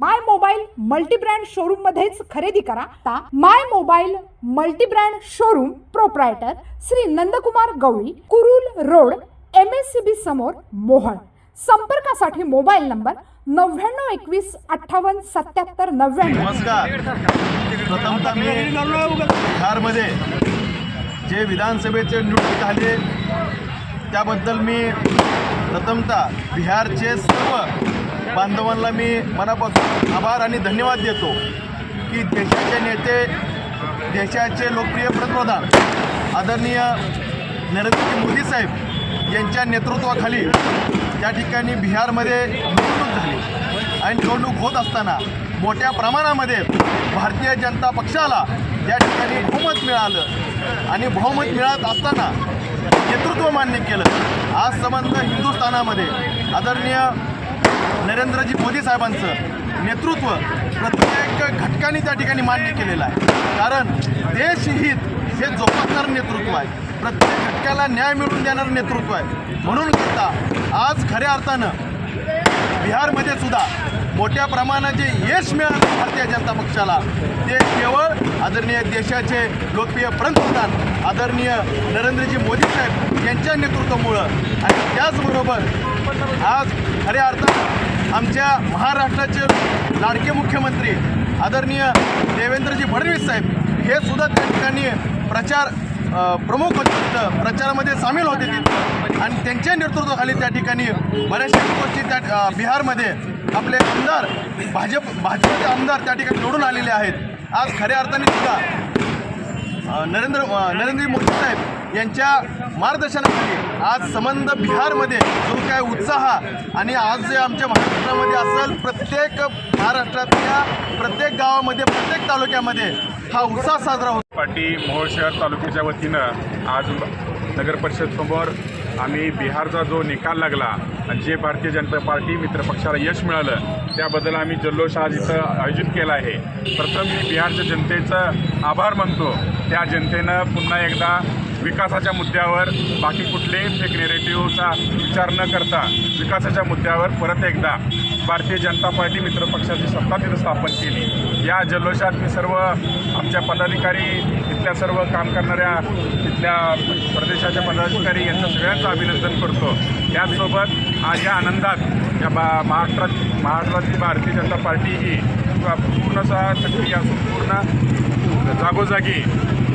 माय mobile multi-brand showroom मध्येच खरेदी करा. आता my mobile multi brand showroom proprietor Shri Nandkumar Gawali Kurul road M S C B समोर मोहन संपर्कासाठी मोबाईल नंबर नव्याण्णव एकवीस अठ्ठावन्न सत्याहत्तर नव्याण्णव. नमस्कार. प्रथमतः मी बिहारमध्ये जे विधानसभेचे निवडणूक झाले त्याबद्दल मी प्रथमतः बिहारचे सर्व बांधवांना मी मनापासून आभार आणि धन्यवाद देतो की देशाचे नेते देशाचे लोकप्रिय पंतप्रधान आदरणीय नरेंद्र मोदी साहेब यांच्या नेतृत्वाखाली त्या ठिकाणी बिहारमध्ये निवडणूक झाली. आणि निवडणूक होत असताना मोठ्या प्रमाणामध्ये भारतीय जनता पक्षाला या ठिकाणी बहुमत मिळालं आणि बहुमत मिळत असताना नेतृत्व मान्य केलं. आज संबंध हिंदुस्थानामध्ये आदरणीय नरेंद्रजी मोदी साहेबांचं नेतृत्व प्रत्येक घटकाने त्या ठिकाणी मान्य केलेलं आहे. कारण देशहित हे जोपासणारं नेतृत्व आहे. प्रत्येक घटकाला न्याय मिळवून देणारं नेतृत्व आहे. म्हणून करता आज खऱ्या अर्थानं बिहारमध्ये सुद्धा मोठ्या प्रमाणात जे यश मिळालं भारतीय जनता पक्षाला ते केवळ आदरणीय देशाचे लोकप्रिय पंतप्रधान आदरणीय नरेंद्रजी मोदी साहेब यांच्या नेतृत्वामुळं आणि त्याचबरोबर आज खऱ्या अर्थानं आमच्या महाराष्ट्राचे लाडके मुख्यमंत्री आदरणीय देवेंद्रजी फडणवीस साहेब हे सुद्धा त्या ठिकाणी प्रचार प्रमुख होते तिथं. प्रचारामध्ये सामील होते तिथं. आणि त्यांच्या नेतृत्वाखाली त्या ठिकाणी बऱ्याचशा गोष्टी त्या बिहारमध्ये आपले आमदार भाजप भाजपचे आमदार त्या ठिकाणी निवडून आलेले आहेत. आज खऱ्या अर्थाने सुद्धा नरेंद्र नरेंद्र मोदी साहेब यांच्या मार्गदर्शनाखाली आज संबंध बिहारमध्ये जो काय उत्साह आणि आज जे आमच्या महाराष्ट्रामध्ये असेल प्रत्येक महाराष्ट्रातल्या प्रत्येक गावामध्ये प्रत्येक तालुक्यामध्ये हा उत्साह साजरा होतो. पार्टी मोहोळ शहर तालुक्याच्या वतीनं आज नगर परिषद समोर आम्ही बिहारचा जो निकाल लागला आणि जे भारतीय जनता पार्टी मित्रपक्षाला यश मिळालं त्याबद्दल आम्ही जल्लोष आज इथं आयोजित केला आहे. प्रथम मी बिहारच्या जनतेचं आभार मानतो. त्या जनतेनं पुन्हा एकदा विकासाच्या मुद्द्यावर बाकी कुठलेही फेक नेरेटिव्हचा विचार न करता विकासाच्या मुद्द्यावर परत एकदा भारतीय जनता पार्टी मित्रपक्षाची सत्ता तिथं स्थापन केली. या जल्लोषात मी सर्व आमच्या पदाधिकारी इथल्या सर्व काम करणाऱ्या इथल्या प्रदेशाच्या पदाधिकारी यांचं सगळ्यांचं अभिनंदन करतो. त्याचसोबत आज या आनंदात या बा महाराष्ट्रात महाराष्ट्रातली भारतीय जनता पार्टी ही पूर्णतः सक्रिय असून पूर्ण जागोजागी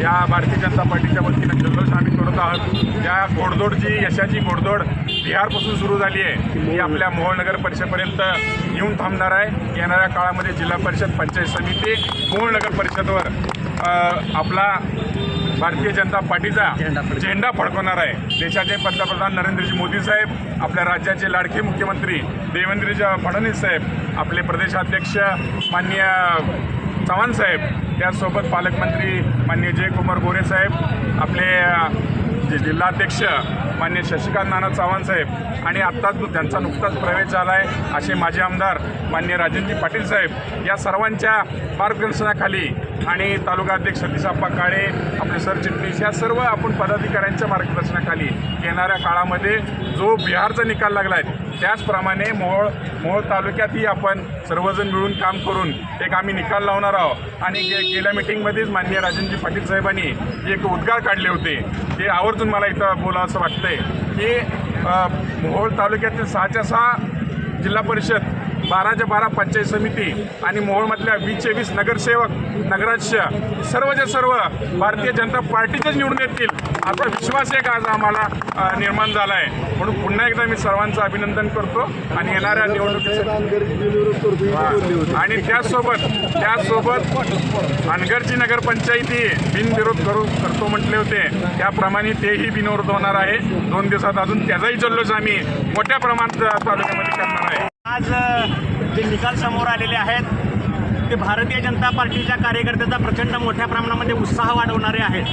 या भारतीय जनता पार्टीच्या वतीनं जल्लोष आम्ही करत आहोत. या घोडदोडची यशाची घोडदोड बिहारपासून सुरू झाली आहे ही आपल्या मोहनगर परिषदपर्यंत परिषदेपर्यंत येऊन थांबणार आहे. येणाऱ्या काळामध्ये जिल्हा परिषद पंचायत समिती मोहनगर परिषदवर आपला भारतीय जनता पार्टीचा झेंडा फडकवणार आहे. देशाचे पंतप्रधान नरेंद्रजी मोदी साहेब आपल्या राज्याचे लाडके मुख्यमंत्री देवेंद्रजी फडणवीस साहेब आपले प्रदेशाध्यक्ष माननीय चव्हाण साहेब त्याचसोबत पालकमंत्री मान्य जयकुमार गोरे साहेब आपले जे जिल्हाध्यक्ष मान्य शशिकांत नाना चव्हाण साहेब आणि आत्ताच त्यांचा नुकताच प्रवेश झाला आहे असे माजी आमदार मान्य राजेंद्र पाटील साहेब या सर्वांच्या मार्गदर्शनाखाली आणि तालुका अध्यक्ष सतीशाप्पा काळे आपले सरचिटणीस या सर्व आपण पदाधिकाऱ्यांच्या मार्गदर्शनाखाली येणाऱ्या काळामध्ये जो बिहारचा निकाल लागला आहे त्याचप्रमाणे मोहोळ मोहोळ तालुक्यातही आपण सर्वजण मिळून काम करून एक आम्ही निकाल लावणार आहोत. आणि गे गेल्या मिटिंगमध्येच माननीय राजेंद्र पाटील साहेबांनी एक उद्गार काढले होते ते आवर्जून मला इथं बोला असं वाटतंय की मोहोळ तालुक्यातील सहाच्या सहा जिल्हा परिषद बाराच्या बारा पंचायत समिती आणि मोहोळमधल्या वीस वीस नगरसेवक नगराध्यक्ष सर्वच्या सर्व भारतीय जनता पार्टीचेच निवडून येतील. असा विश्वास एक आज आम्हाला निर्माण झाला आहे म्हणून पुन्हा एकदा मी सर्वांचं अभिनंदन करतो आणि येणाऱ्या निवडणुकीसाठी आणि त्याचसोबत त्याचसोबत अनगरची नगरपंचायती बिनविरोध करू करतो म्हटले होते. त्याप्रमाणे तेही बिनविरोध होणार आहे. दोन दिवसात अजून त्याचाही जल्लोष आम्ही मोठ्या प्रमाणात तालुक्यामध्ये करणार आहे आज जे निकाल समोर आलेले आहेत ते भारतीय जनता पार्टीच्या कार्यकर्त्याचा प्रचंड मोठ्या प्रमाणामध्ये उत्साह वाढवणारे आहेत.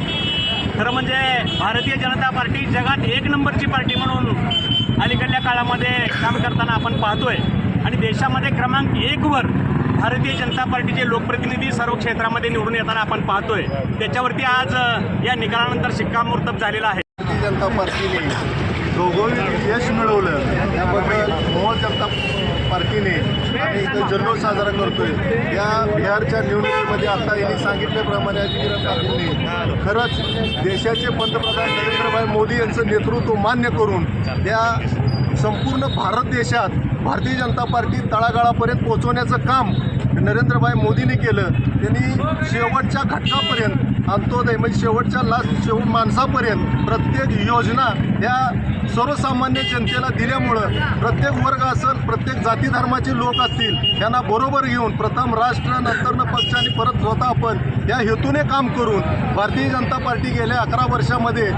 खरं म्हणजे भारतीय जनता पार्टी जगात एक नंबरची पार्टी म्हणून अलीकडल्या काळामध्ये काम करताना आपण पाहतोय. आणि देशामध्ये क्रमांक एकवर भारतीय जनता पार्टीचे लोकप्रतिनिधी सर्व क्षेत्रामध्ये निवडून येताना आपण पाहतोय. त्याच्यावरती आज या निकालानंतर शिक्कामोर्तब झालेला आहे. भारतीय जनता पार्टीने दोघोही यश मिळवलं. त्याबद्दल मोहन जनता पार्टीने आम्ही इथं जल्लोष साजरा करतोय. या बिहारच्या निवडणुकीमध्ये आता यांनी सांगितल्याप्रमाणे अजित पाटीलने खरंच देशाचे पंतप्रधान नरेंद्रभाई मोदी यांचं नेतृत्व मान्य करून या संपूर्ण भारत देशात भारतीय जनता पार्टी तळागाळापर्यंत पोहोचवण्याचं काम नरेंद्रभाई मोदींनी केलं. त्यांनी शेवटच्या घटकापर्यंत अंत्योदय म्हणजे शेवटच्या लास्ट शेवट माणसापर्यंत प्रत्येक योजना या सर्वसामान्य जनतेला दिल्यामुळं प्रत्येक वर्ग असेल प्रत्येक जाती धर्माचे लोक असतील त्यांना बरोबर घेऊन प्रथम राष्ट्र नंतरनं पक्ष आणि परत स्वतः आपण या हेतूने काम करून भारतीय जनता पार्टी गेल्या अकरा वर्षामध्ये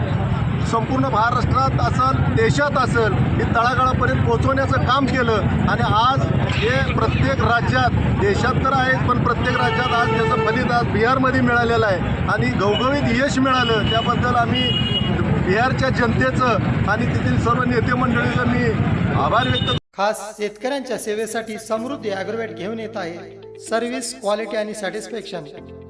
संपूर्ण महाराष्ट्रात असेल देशात असेल हे तळागाळापर्यंत पोहोचवण्याचं काम केलं. आणि आज हे प्रत्येक राज्यात देशात तर आहेच पण प्रत्येक राज्यात आज त्याचं फलित आज बिहारमध्ये मिळालेलं आहे. आणि घवघवीत यश मिळालं त्याबद्दल आम्ही बिहारच्या जनतेचं आणि तेथील सर्व नेते मंडळीचं मी आभार व्यक्त खास शेतकऱ्यांच्या सेवेसाठी समृद्धी ॲग्रोवेट घेऊन येत आहे. सर्व्हिस क्वालिटी आणि सॅटिस्फॅक्शन.